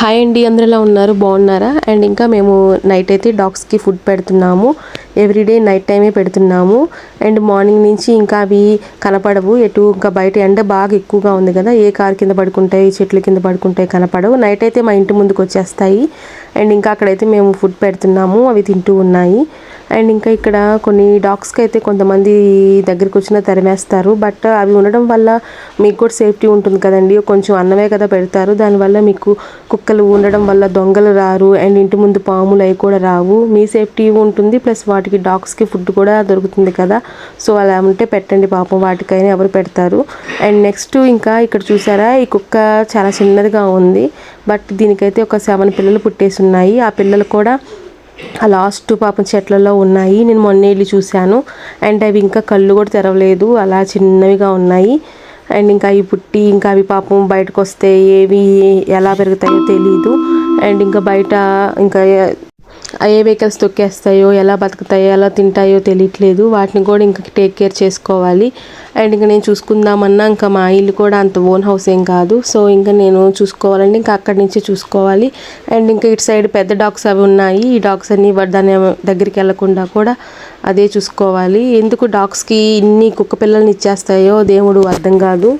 Hi అండి అందరిలా ఉన్నారు? బాగున్నారా? అండ్ ఇంకా మేము నైట్ అయితే డాగ్స్కి ఫుడ్ పెడుతున్నాము. ఎవ్రీడే నైట్ టైమే పెడుతున్నాము. అండ్ మార్నింగ్ నుంచి ఇంకా అవి కనపడవు. ఎటు ఇంకా బయట ఎండ బాగా ఎక్కువగా ఉంది కదా ఏ కార్ కింద పడుకుంటాయి చెట్ల కింద పడుకుంటాయి కనపడవు. నైట్ అయితే మా ఇంటి ముందుకు వచ్చేస్తాయి. అండ్ ఇంకా అక్కడైతే మేము ఫుడ్ పెడుతున్నాము అవి తింటూ ఉన్నాయి. అండ్ ఇంకా ఇక్కడ కొన్ని డాగ్స్కి అయితే కొంతమంది దగ్గరికి వచ్చినా తరిమేస్తారు. బట్ అవి ఉండడం వల్ల మీకు కూడా సేఫ్టీ ఉంటుంది కదండి. కొంచెం అన్నమే కదా పెడతారు. దానివల్ల మీకు కుక్కలు ఉండడం వల్ల దొంగలు రారు అండ్ ఇంటి ముందు పాములు అవి కూడా రావు. మీ సేఫ్టీ ఉంటుంది. ప్లస్ వాటికి డాగ్స్కి ఫుడ్ కూడా దొరుకుతుంది కదా. సో అలా ఉంటే పెట్టండి పాపం. వాటికైనా ఎవరు పెడతారు. అండ్ నెక్స్ట్ ఇంకా ఇక్కడ చూసారా? ఈ కుక్క చాలా చిన్నదిగా ఉంది. బట్ దీనికైతే ఒక సెవెన్ పిల్లలు పుట్టేసి ఉన్నాయి. ఆ పిల్లలు కూడా ఆ లాస్ట్ పాపం చెట్లలో ఉన్నాయి. నేను మొన్న వెళ్ళి చూశాను. అండ్ అవి ఇంకా కళ్ళు కూడా తెరవలేదు. అలా చిన్నవిగా ఉన్నాయి. అండ్ ఇంకా అవి పుట్టి ఇంకా అవి పాపం బయటకు వస్తే ఏవి ఎలా పెరుగుతాయో తెలియదు అండ్ ఇంకా బయట ఇంకా ఏ వెహికల్స్ తొక్కేస్తాయో ఎలా బతుకుతాయో ఎలా తింటాయో తెలియట్లేదు. వాటిని కూడా ఇంకా టేక్ కేర్ చేసుకోవాలి. అండ్ ఇంకా నేను చూసుకుందామన్నా ఇంకా మా ఇల్లు కూడా అంత ఓన్ హౌస్ ఏం కాదు. సో ఇంకా నేను చూసుకోవాలంటే ఇంకా అక్కడి నుంచి చూసుకోవాలి. అండ్ ఇంకా ఇటు సైడ్ పెద్ద డాగ్స్ అవి ఉన్నాయి. ఈ డాగ్స్ అన్ని దాని దగ్గరికి వెళ్ళకుండా కూడా అదే చూసుకోవాలి. ఎందుకు డాగ్స్కి ఇన్ని కుక్క పిల్లల్ని ఇచ్చేస్తాయో దేవుడు అర్థం కాదు.